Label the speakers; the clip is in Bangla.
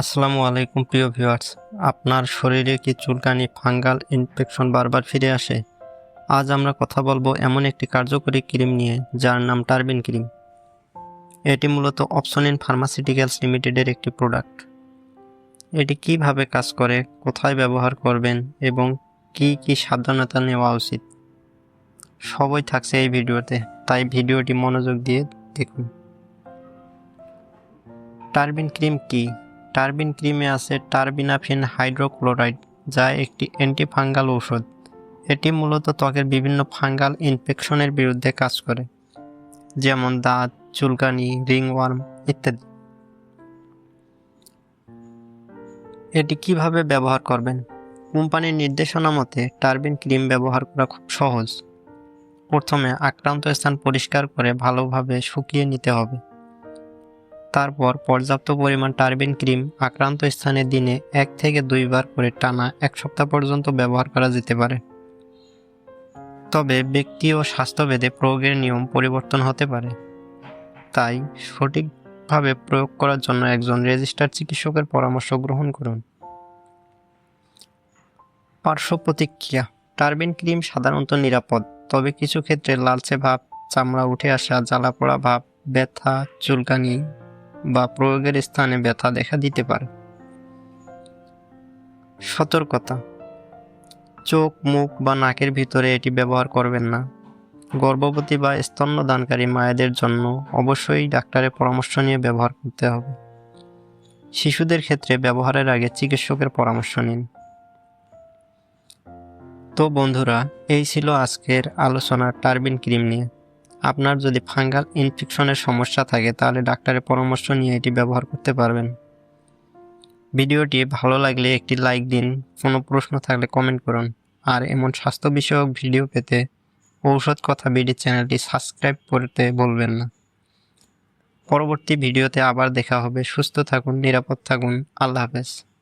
Speaker 1: আসসালামু আলাইকুম, প্রিয় ভিউয়ার্স। আপনার শরীরে কি চুলকানি, ফাঙ্গাল, ইনফেকশন বারবার ফিরে আসে? আজ আমরা কথা বলব এমন একটি কার্যকরী ক্রিম নিয়ে, যার নাম টার্বিন ক্রিম। এটি মূলত অপশন ইন ফার্মাসিউটিক্যালস লিমিটেডের একটি প্রোডাক্ট। এটি কীভাবে কাজ করে, কোথায় ব্যবহার করবেন, এবং কি কি সাবধানতা নেওয়া উচিত? সবই থাকছে এই ভিডিওতে, তাই ভিডিওটি মনোযোগ দিয়ে দেখুন। টার্বিন ক্রিম কি? টার্বিন ক্রিমে আছে টার্বিনাফিন হাইড্রোক্লোরাইড, যা একটি অ্যান্টিফাঙ্গাল ঔষধ। এটি মূলত ত্বকের বিভিন্ন ফাঙ্গাল ইনফেকশনের বিরুদ্ধে কাজ করে, যেমন দাঁত, চুলকানি, রিংওয়ার্ম ইত্যাদি। এটি কীভাবে ব্যবহার করবেন? কোম্পানির নির্দেশনা মতে, টার্বিন ক্রিম ব্যবহার করা খুব সহজ। প্রথমে আক্রান্ত স্থান পরিষ্কার করে ভালোভাবে শুকিয়ে নিতে হবে। তারপর পর্যাপ্ত পরিমাণ টার্বিন ক্রিম আক্রান্ত স্থানে দিনে এক থেকে দুইবার করে টানা এক সপ্তাহ পর্যন্ত ব্যবহার করা যেতে পারে। তবে ব্যক্তি ও স্বাস্থ্যভেদে প্রয়োগের নিয়ম পরিবর্তন হতে পারে। তাই সঠিকভাবে প্রয়োগ করার জন্য একজন রেজিস্টার্ড চিকিৎসকের পরামর্শ গ্রহণ করুন। পার্শ্ব প্রতিক্রিয়া। টার্বিন ক্রিম সাধারণত নিরাপদ, তবে কিছু ক্ষেত্রে লালচে ভাব, চামড়া উঠে আসা, জ্বালাপোড়া ভাব, ব্যথা, চুলকানি বা প্রয়োগের স্থানে ব্যথা দেখা দিতে পারে। সতর্কতা। চোখ, মুখ বা নাকের ভিতরে এটি ব্যবহার করবেন না। গর্ভবতী বা স্তন্যদানকারী মায়েদের জন্য অবশ্যই ডাক্তারের পরামর্শ নিয়ে ব্যবহার করতে হবে। শিশুদের ক্ষেত্রে ব্যবহারের আগে চিকিৎসকের পরামর্শ নিন। তো বন্ধুরা, এই ছিল আজকের আলোচনা টার্বিন ক্রিম নিয়ে। আপনার যদি ফাঙ্গাল ইনফেকশনের সমস্যা থাকে, তাহলে ডাক্তারের পরামর্শ নিয়ে এটি ব্যবহার করতে পারবেন। ভিডিওটি ভালো লাগলে একটি লাইক দিন, কোনো প্রশ্ন থাকলে কমেন্ট করুন। আর এমন স্বাস্থ্য বিষয়ক ভিডিও পেতে ঔষধ কথা বিডি চ্যানেলটি সাবস্ক্রাইব করতে বলবেন না। পরবর্তী ভিডিওতে আবার দেখা হবে। সুস্থ থাকুন, নিরাপদ থাকুন। আল্লাহ হাফেজ।